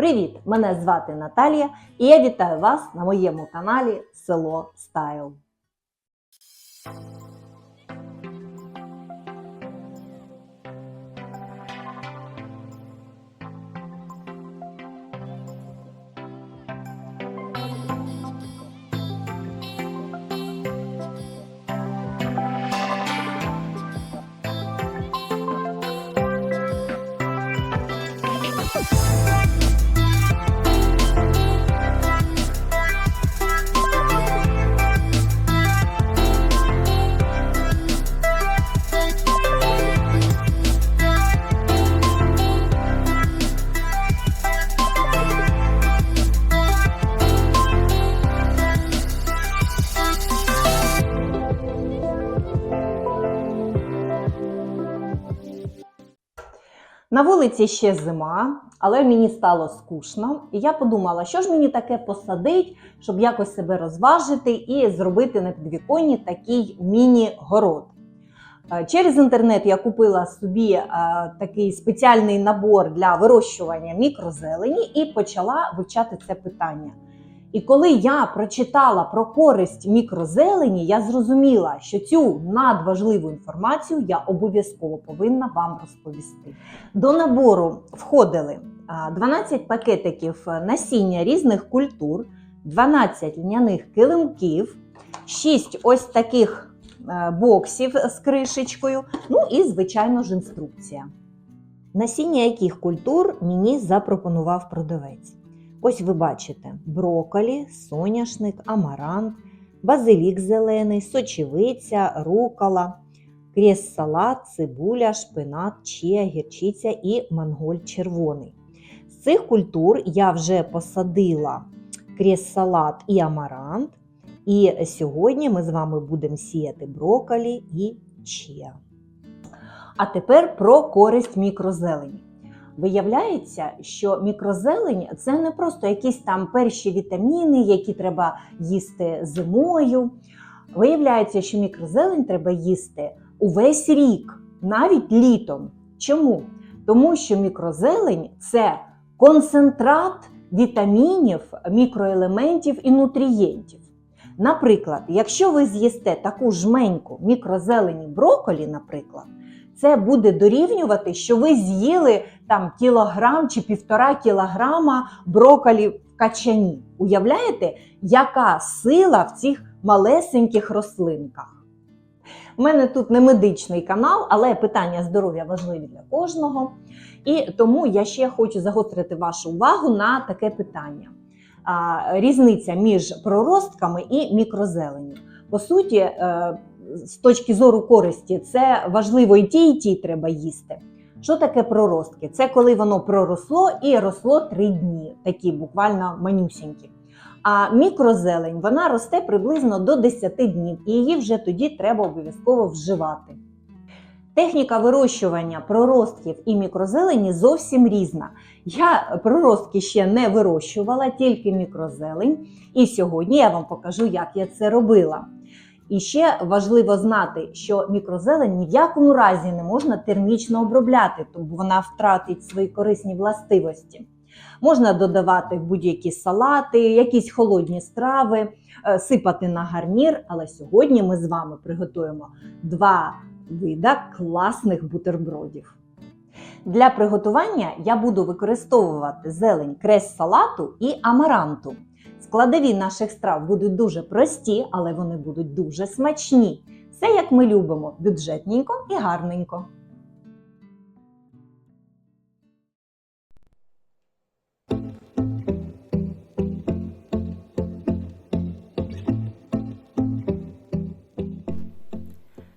Привіт! Мене звати Наталія і я вітаю вас на моєму каналі Село Стайл. На вулиці ще зима, але мені стало скучно, і я подумала, що ж мені таке посадить, щоб якось себе розважити і зробити на підвіконні такий міні-город. Е, Через інтернет я купила собі е, такий спеціальний набор для вирощування мікрозелені і почала вивчати це питання. І коли я прочитала про користь мікрозелені, я зрозуміла, що цю надважливу інформацію я обов'язково повинна вам розповісти. До набору входили 12 пакетиків насіння різних культур, 12 льняних килимків, 6 ось таких е, боксів з кришечкою, ну і, звичайно ж, інструкція. Насіння яких культур мені запропонував продавець. Ось ви бачите: броколі, соняшник, амарант, базилік зелений, сочевиця, рукола, крес-салат, цибуля, шпинат, чия, гірчиця і манголь червоний. З цих культур я вже посадила крес-салат і амарант. І сьогодні ми з вами будемо сіяти броколі і чия. А тепер про користь мікрозелені. Виявляється, що мікрозелень це не просто якісь там перші вітаміни, які треба їсти зимою. Виявляється, що мікрозелень треба їсти увесь рік, навіть літом. Чому? Тому що мікрозелень це концентрат вітамінів, мікроелементів і нутрієнтів. Наприклад, якщо ви з'їсте таку жменьку мікрозелені броколі, наприклад, це буде дорівнювати, що ви з'їли там кілограм чи півтора кілограма броколі в качані. Уявляєте, яка сила в цих малесеньких рослинках? У мене тут не медичний канал, але питання здоров'я важливі для кожного. І тому я ще хочу загострити вашу увагу на таке питання: різниця між проростками і мікрозеленню. По суті, е, з точки зору користі, це важливо і ті, і ті треба їсти. Що таке проростки? Це коли воно проросло і росло три дні, такі буквально манюсінькі. А мікрозелень вона росте приблизно до 10 днів, і її вже тоді треба обов'язково вживати. Техніка вирощування проростків і мікрозелені зовсім різна. Я проростки ще не вирощувала, тільки мікрозелень. І сьогодні я вам покажу, як я це робила. І ще важливо знати, що мікрозелень ні в якому разі не можна термічно обробляти, тому вона втратить свої корисні властивості. Можна додавати будь-які салати, якісь холодні страви, е, сипати на гарнір. Але сьогодні ми з вами приготуємо два вида класних бутербродів. Для приготування я буду використовувати зелень крес-салату і амаранту. Складові наших страв будуть дуже прості, але вони будуть дуже смачні. Все як ми любимо, бюджетненько і гарненько.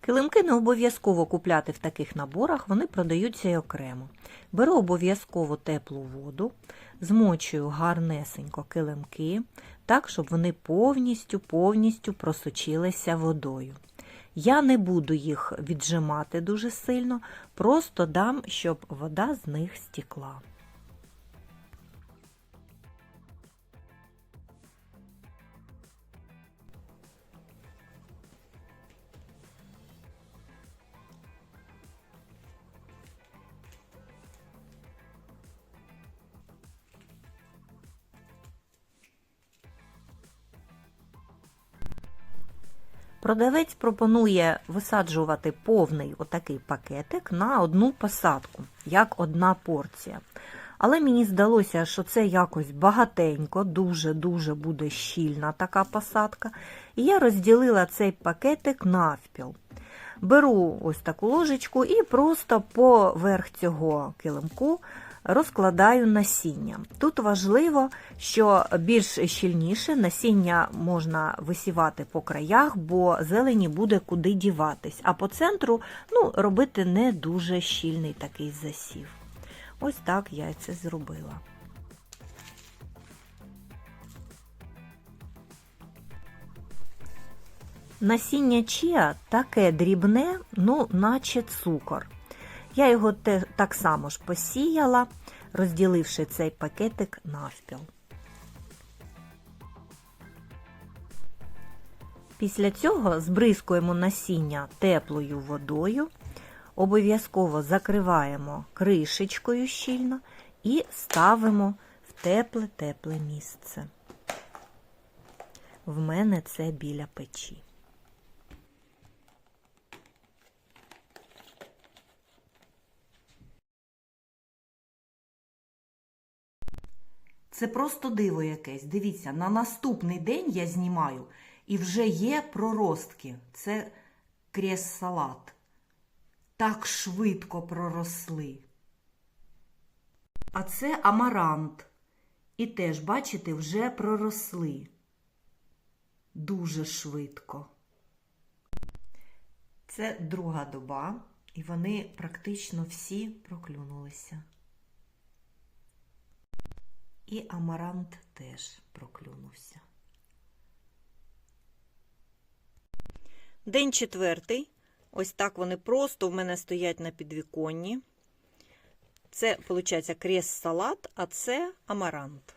Килимки не обов'язково купляти в таких наборах, вони продаються й окремо. Беру обов'язково теплу воду, змочую гарнесенько килимки, так, щоб вони повністю повністю просочилися водою. Я не буду їх віджимати дуже сильно, просто дам, щоб вода з них стікла. Продавець пропонує висаджувати повний отакий пакетик на одну посадку, як одна порція. Але мені здалося, що це якось багатенько, дуже-дуже буде щільна така посадка. І я розділила цей пакетик навпіл. Беру ось таку ложечку і просто поверх цього килимку розкладаю насіння. Тут важливо, що більш щільніше насіння можна висівати по краях, бо зелені буде куди діватись. А по центру ну, робити не дуже щільний такий засів. Ось так я це зробила. Насіння чіа таке дрібне, ну, наче цукор. Я його так само ж посіяла, розділивши цей пакетик навпіл. Після цього збризкуємо насіння теплою водою, обов'язково закриваємо кришечкою щільно і ставимо в тепле-тепле місце. В мене це біля печі. Це просто диво якесь. Дивіться, на наступний день я знімаю і вже є проростки. Це крес-салат. Так швидко проросли. А це амарант. І теж, бачите, вже проросли. Дуже швидко. Це друга доба, і вони практично всі проклюнулися. І амарант теж проклюнувся. День четвертий. Ось так вони просто в мене стоять на підвіконні. Це, виходить, крес-салат, а це амарант.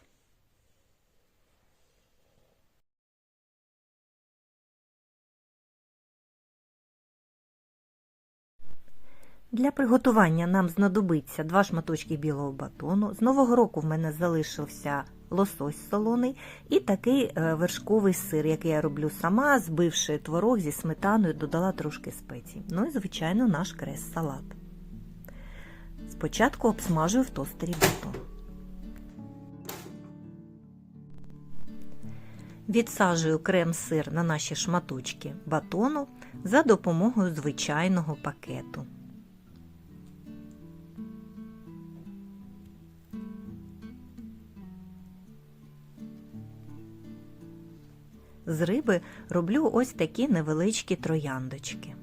Для приготування нам знадобиться два шматочки білого батону. З нового року в мене залишився лосось солоний і такий е, вершковий сир, який я роблю сама, збивши творог зі сметаною, додала трошки спецій. Ну і, звичайно, наш крес-салат. Спочатку обсмажую в тостері батон. Відсаджую крем-сир на наші шматочки батону за допомогою звичайного пакету. З риби роблю ось такі невеличкі трояндочки.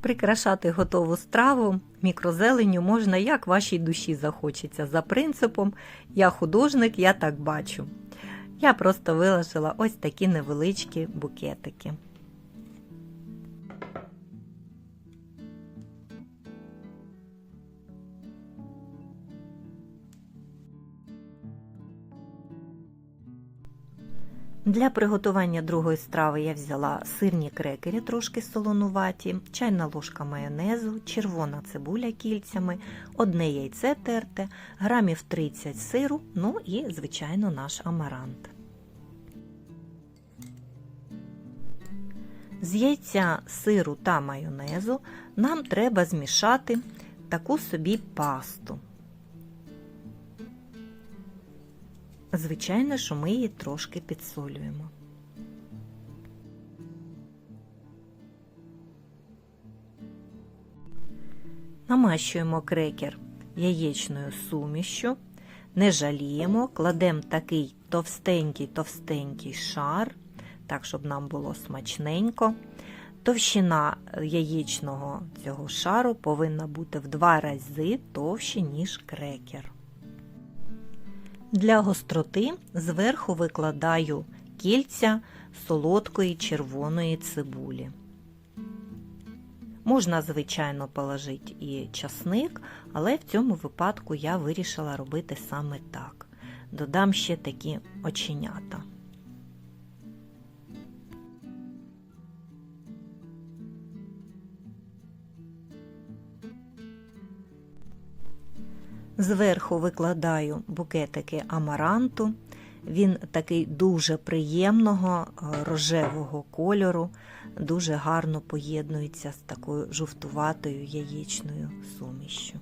Прикрашати готову страву мікрозеленню можна як вашій душі захочеться. За принципом я художник, я так бачу. Я просто виложила ось такі невеличкі букетики. Для приготування другої страви я взяла сирні крекери, трошки солонуваті, чайна ложка майонезу, червона цибуля кільцями, одне яйце терте, грамів 30 сиру, ну і, звичайно, наш амарант. З яйця, сиру та майонезу нам треба змішати таку собі пасту. Звичайно, що ми її трошки підсолюємо. Намащуємо крекер яєчною сумішю, не жаліємо, кладемо такий товстенький-товстенький шар, так, щоб нам було смачненько. Товщина яєчного цього шару повинна бути в два рази товще, ніж крекер. Для гостроти зверху викладаю кільця солодкої червоної цибулі. Можна, звичайно, положити і часник, але в цьому випадку я вирішила робити саме так. Додам ще такі оченята. Зверху викладаю букетики амаранту. Він такий дуже приємного е, рожевого кольору, дуже гарно поєднується з такою жовтуватою яєчною сумішшю.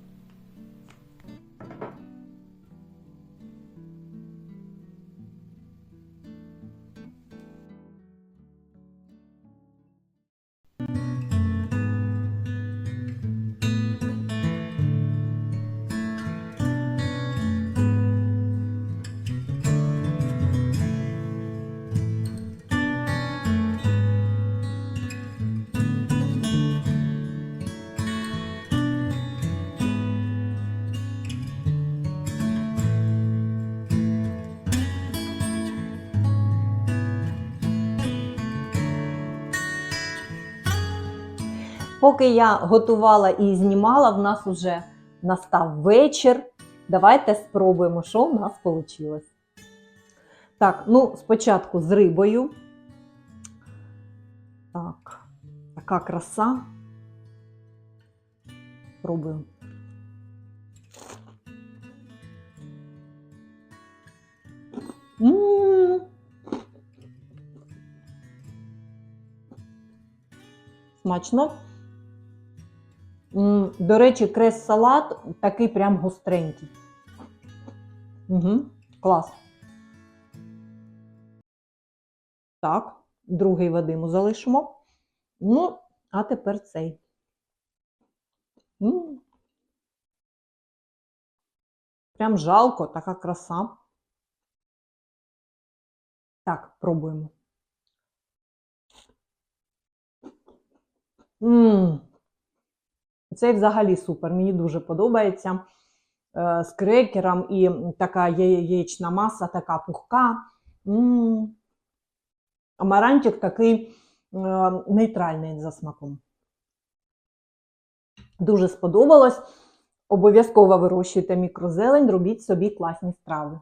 Поки я готувала і знімала, в нас уже настав вечір. Давайте спробуємо, що в нас вийшло. Так, ну, спочатку з рибою. Так, така краса. Пробуємо. М. Смачно. М, До речі, крес-салат такий прям гостренький. Угу, клас. Так, другий Вадиму залишимо. Ну, а тепер цей. Прям жалко, така краса. Так, пробуємо. Цей взагалі супер, мені дуже подобається. Е, З крекером і така яє- яєчна маса, така пухка. М. Амарантик такий е, нейтральний за смаком. Дуже сподобалось. Обов'язково вирощуйте мікрозелень, робіть собі класні страви.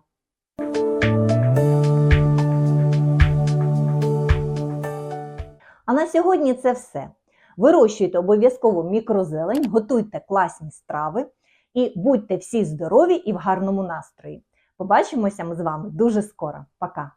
А на сьогодні це все. Вирощуйте обов'язково мікрозелень, готуйте класні страви і будьте всі здорові і в гарному настрої. Побачимося ми з вами дуже скоро. Пока!